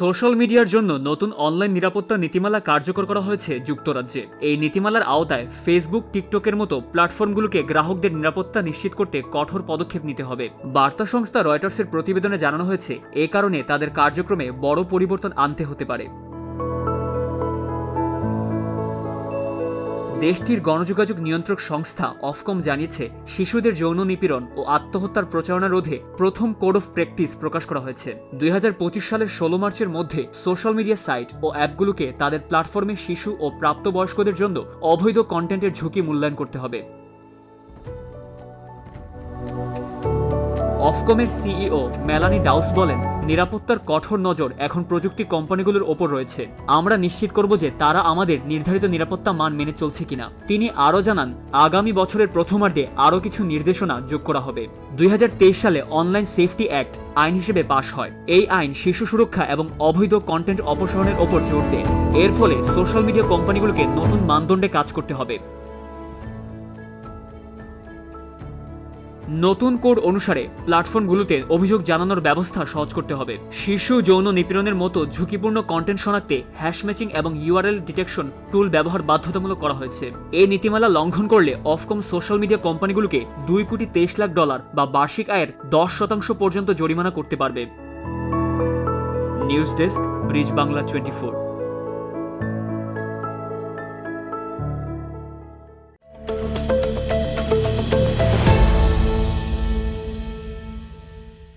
Social মিডিয়ার জন্য নতুন অনলাইন নিরাপত্তা নীতিমালা কার্যকর করা হয়েছে যুক্তরাজ্যে। এই নীতিমালার আওতায় ফেসবুক টিকটকের মতো প্ল্যাটফর্মগুলোকে গ্রাহকদের নিরাপত্তা নিশ্চিত করতে কঠোর পদক্ষেপ নিতে হবে। বার্তা সংস্থা রয়টার্সের প্রতিবেদনে জানানো হয়েছে, এ কারণে তাদের কার্যক্রমে বড় পরিবর্তন আনতে হতে পারে। দেশটির গণযোগাযোগ নিয়ন্ত্রক সংস্থা, অফকম, জানিয়েছে, শিশুদের যৌন নিপীড়ন ও আত্মহত্যার প্রচারণা রোধে প্রথম কোড অফ প্র্যাকটিস প্রকাশ করা হয়েছে। দুই হাজার পঁচিশ সালের ষোলো মার্চের মধ্যে সোশ্যাল মিডিয়া সাইট ও অ্যাপগুলোকে তাদের প্ল্যাটফর্মে শিশু ও প্রাপ্তবয়স্কদের জন্য অবৈধ কন্টেন্টের ঝুঁকি মূল্যায়ন করতে হবে। অফকমের সিইও মেলানি ডাউস বলেন, নিরাপত্তার কঠোর নজর এখন প্রযুক্তি কোম্পানিগুলোর ওপর রয়েছে। আমরা নিশ্চিত করব যে তারা আমাদের নির্ধারিত নিরাপত্তা মান মেনে চলছে কিনা। তিনি আরও জানান, আগামী বছরের প্রথমার্ধে আরও কিছু নির্দেশনা যোগ করা হবে। দুই হাজার তেইশ সালে অনলাইন সেফটি অ্যাক্ট আইন হিসেবে পাশ হয়। এই আইন শিশু সুরক্ষা এবং অবৈধ কন্টেন্ট অপসারণের ওপর জোর দেয়। এর ফলে সোশ্যাল মিডিয়া কোম্পানিগুলোকে নতুন মানদণ্ডে কাজ করতে হবে। নতুন কোড অনুসারে প্ল্যাটফর্মগুলোতে অভিযোগ জানানোর ব্যবস্থা সহজ করতে হবে। শিশু যৌন নিপীড়নের মতো ঝুঁকিপূর্ণ কন্টেন্ট শনাক্তে হ্যাশ ম্যাচিং এবং ইউআরএল ডিটেকশন টুল ব্যবহার বাধ্যতামূলক করা হয়েছে। এই নীতিমালা লঙ্ঘন করলে অফকম সোশ্যাল মিডিয়া কোম্পানিগুলোকে দুই কোটি তেইশ লাখ ডলার বা বার্ষিক আয়ের দশ শতাংশ পর্যন্ত জরিমানা করতে পারবে। News desk bridge Bangla twenty four thank you